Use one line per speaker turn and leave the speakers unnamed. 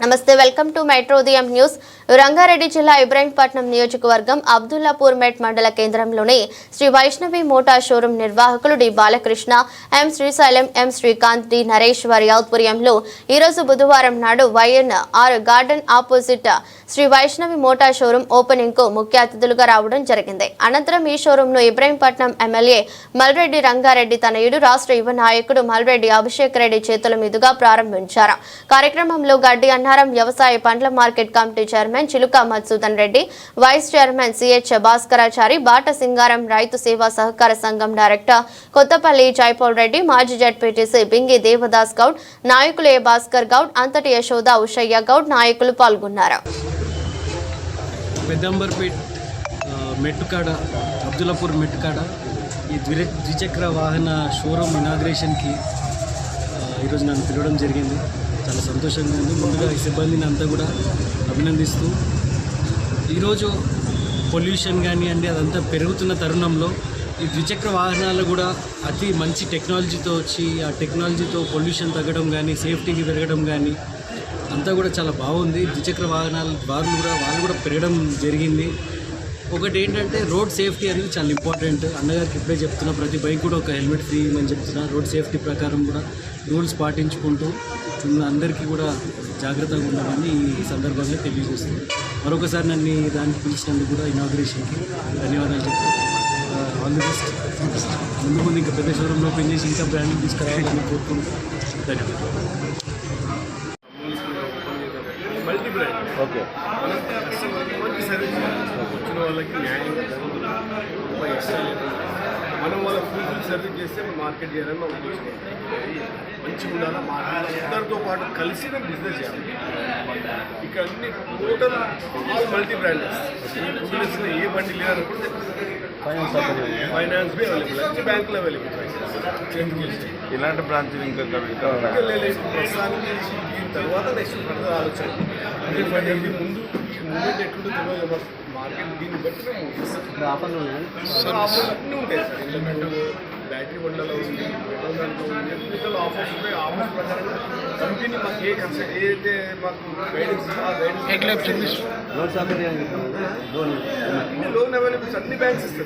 నమస్తే welcome to మెట్రోదియం news. Rangareddy జిల్లా ఇబ్రాహీంపట్నం నియోజకవర్గం అబ్దుల్లాపూర్ మెట్ మండల కేంద్రంలోని శ్రీ వైష్ణవి మోటార్ షోరూం నిర్వాహకులు D Balakrishna M Srisailam M Srikanth D Naresh వారి ఆధ్వర్యంలో ఈరోజు బుధవారం నాడు Y N R garden opposite Shri Vaishnavi motor showroom ఓపెనింగ్కు ముఖ్య అతిథులుగా రావడం జరిగింది. అనంతరం ఈ షోరూంను ఇబ్రాహీంపట్నం ఎమ్మెల్యే మల్రెడ్డి రంగారెడ్డి తనయుడు రాష్ట్ర యువ నాయకుడు మల్రెడ్డి అభిషేక్ రెడ్డి చేతుల మీదుగా ప్రారంభించారు. కార్యక్రమంలో గడ్డి గన్నారం వ్యవసాయ పండ్ల market committee chairman Chiluka Madhusudan Reddy vice chairman C H Bhaskarachari Bata Singaram రైతు సేవా సహకార సంఘం డైరెక్టర్ కొత్తపల్లి జైపాల్ రెడ్డి మాజీ జడ్పీటీసీ బింగి దేవదాస్ గౌడ్ నాయకులు ఏ భాస్కర్ గౌడ్ అంతటి యశోద ఉషయ్య గౌడ్ నాయకులు పాల్గొన్నారు.
మెట్టుకాడ అబ్దుల్లాపూర్ మెట్టుకాడ ఈ ద్వి ద్విచక్ర వాహన షోరూమ్ ఇనాగ్రేషన్కి ఈరోజు నన్ను పిలవడం జరిగింది. చాలా సంతోషంగా ఉంది. ముందుగా ఈ సిబ్బందిని అంతా కూడా అభినందిస్తూ ఈరోజు పొల్యూషన్ కానివ్వండి అదంతా పెరుగుతున్న తరుణంలో ఈ ద్విచక్ర వాహనాలు కూడా అతి మంచి టెక్నాలజీతో వచ్చి ఆ టెక్నాలజీతో పొల్యూషన్ తగ్గడం కానీ సేఫ్టీకి పెరగడం కానీ అంతా కూడా చాలా బాగుంది. ద్విచక్ర వాహనాలు వాళ్ళు కూడా వాళ్ళు కూడా పెరగడం జరిగింది. ఒకటి ఏంటంటే రోడ్ సేఫ్టీ అనేది చాలా ఇంపార్టెంట్. అన్నగారికి ఇప్పుడే చెప్తున్నా ప్రతి బైక్ కూడా ఒక హెల్మెట్ ఫ్రీ అని చెప్తున్నా. రోడ్ సేఫ్టీ ప్రకారం కూడా రూల్స్ పాటించుకుంటూ అందరికీ కూడా జాగ్రత్తగా ఉండాలని ఈ సందర్భంగా తెలియజేస్తుంది మరొకసారి నన్ను దానికి పిలిచినందుకు కూడా ఇనాగ్రేషన్కి ధన్యవాదాలు చెప్తాను ఆల్ ది బెస్ట్. ముందు ముందు ఇంకా పెద్ద షోరూంలో చేసి ఇంకా బ్రాండింగ్ తీసుకురావాలని కోరుకుంటూ ధన్యవాదాలు.
ఓకే.
చేయాలి. వచ్చిన వాళ్ళకి లేకుండా మనం వాళ్ళ ఫుల్ ఫుల్ సర్వీస్ చేస్తే మార్కెట్ చేయాలని మా ఉద్దేశం. మంచిగా ఉండాలి? మార్కెట్ అందరితో పాటు కలిసి బిజినెస్ చేయాలి. ఇక్కడ అన్ని టోటల్ ఆల్ మల్టీ బ్రాండెస్ ఈ బిజినెస్లో ఏ బండి లేదనుకుంటే
ఫైనాన్స్
అవైలబుల్ బ్యాంకులు అవైలబుల్
ఇలాంటి బ్రాంచ్లు ఇంకా
ప్రస్తుతానికి దీని తర్వాత నెక్స్ట్ ఆలోచన. ముందు మూమెంట్ ఎట్లుంటుందో తెలియదు మాకు. మార్కెట్ దీన్ని బట్టి మేము ఊహిస్తాం.
ఆఫర్లు ఉన్నాయి
సార్ ఆఫర్లు అన్నీ ఉంటాయి సార్. ఎలిమెంట్ బ్యాటరీ బండలో ఉంది పెట్రోల్ దాంట్లో ఉంది. ఎలక్ట్రికల్ ఆఫర్స్ ఉంటాయి. ఆఫర్స్ ప్రకారం కంపెనీ మాకు ఏ కన్సల్ట్ ఏదైతే మాకు గైడెన్స్ ఆ గైడెన్స్
లోన్ సౌకర్యం లోన్
అన్ని లోన్ అవైలబుల్స్ అన్ని బ్యాంక్స్ ఇస్తారు.